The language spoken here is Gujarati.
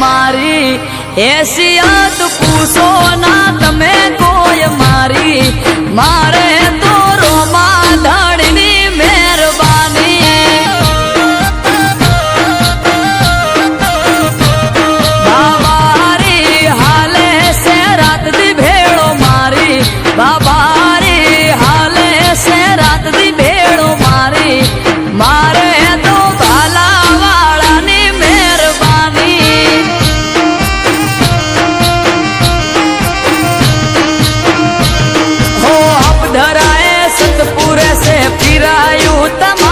મારી. હેસિયત પૂછો ના તમે tá mal.